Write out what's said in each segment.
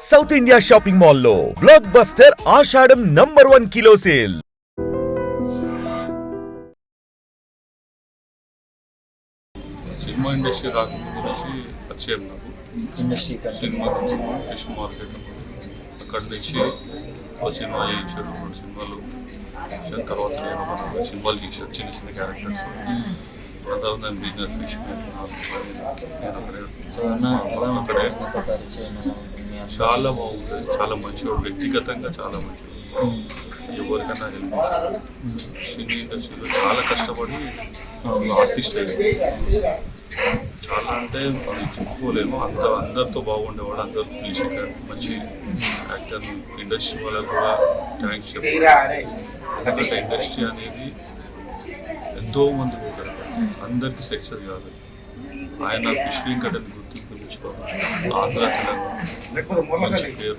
South India shopping మాల్లో blockbuster Ashadham number one kilo sale cinema industry రాకముందు నుంచి పరిచయం నాకు. ఇండస్ట్రీ సినిమా ఫిష్ మార్కెట్ అక్కడి నుంచి ఒక సినిమా చేయించాడు రెండు సినిమాలు. తర్వాత నేను సినిమాలు చేశాను చిన్న చిన్న క్యారెక్టర్స్ బిజినెస్ సో అన్న ఎలా మీతో పరిచయం మీ అన్న? చాలా బాగుంటుంది చాలా మంచివాడు. వ్యక్తిగతంగా చాలా మంచివాడు. ఉమ్. ఎవరికైనా హెల్ప్ సినీ ఇండస్ట్రీలో చాలా కష్టపడి ఆర్టిస్ట్ అయ్యాడు. చాలా అంటే అది చెప్పుకోలేము. అంత అందరితో బాగుండేవాడు అందరూ పిలిచి మంచి యాక్టర్ ఇండస్ట్రీ వాళ్ళకు కూడా థ్యాంక్స్ ఎందుకంటే ఇండస్ట్రీ అనేది ఎంతో మంది అందరికీ సక్సెస్ కాదు. ఆయన ఫిష్ వెంకటని గుర్తింపు తెచ్చుకోవాలి. ఆంధ్ర తెలంగాణ మంచి పేరు.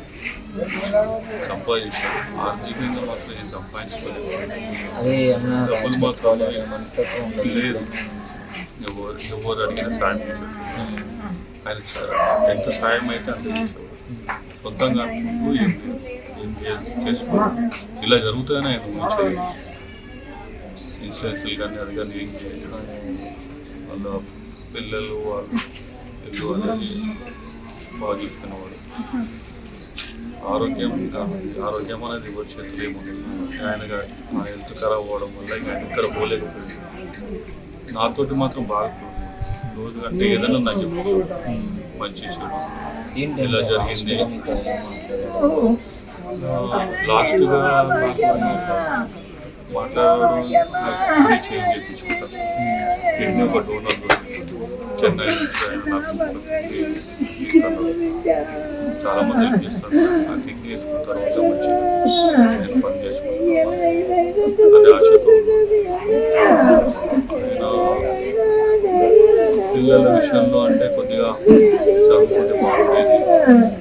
సంపాదించాడు. ఆర్థికంగా మాత్రం నేను సంపాదించుకోలేదు. మాత్రం లేదు. ఎవరు ఎవరు అడిగిన సాయం. ఆయన ఎంత సాయం అయితే అంత చేసేవాడు. సొంతంగా అంటూ ఏం ఏం చేసుకోవాలి ఇలా జరుగుతుందని ఆయన ఊహించేది ఇన్సూరెన్స్లు కానీ అది కానీ ఏం చేయలేదు వాళ్ళ పిల్లలు వాళ్ళు ఇల్లు అనేది బాగా చూసుకునేవాడు ఆరోగ్యం ఇంకా ఆరోగ్యం అనేది ఎవరి చేతులు ఏముంది? ఆయన నా హెల్త్ ఖరాబ్ అవ్వడం వల్ల ఇంకా ఇక్కడ పోలేకపోయింది. నాతోటి మాత్రం బాగా రోజు అంటే ఏదైనా నాకు చెప్పు మంచి చెడు. ఇలా జరిగింది. లాస్ట్గా మాట్లాడడం కిడ్నీ చేంజ్ చేయించుకుంటాను కిడ్నీ ఒక డోనర్ చెన్నై చాలా మంది హెల్ప్ చేస్తాను ఆ కిడ్నీ వేసుకున్న తర్వాత మంచిగా నేను పని చేసుకుంటాను అదే ఆశతో ఆయన పిల్లల విషయంలో అంటే కొద్దిగా చదువుకుంటే బాగుండేది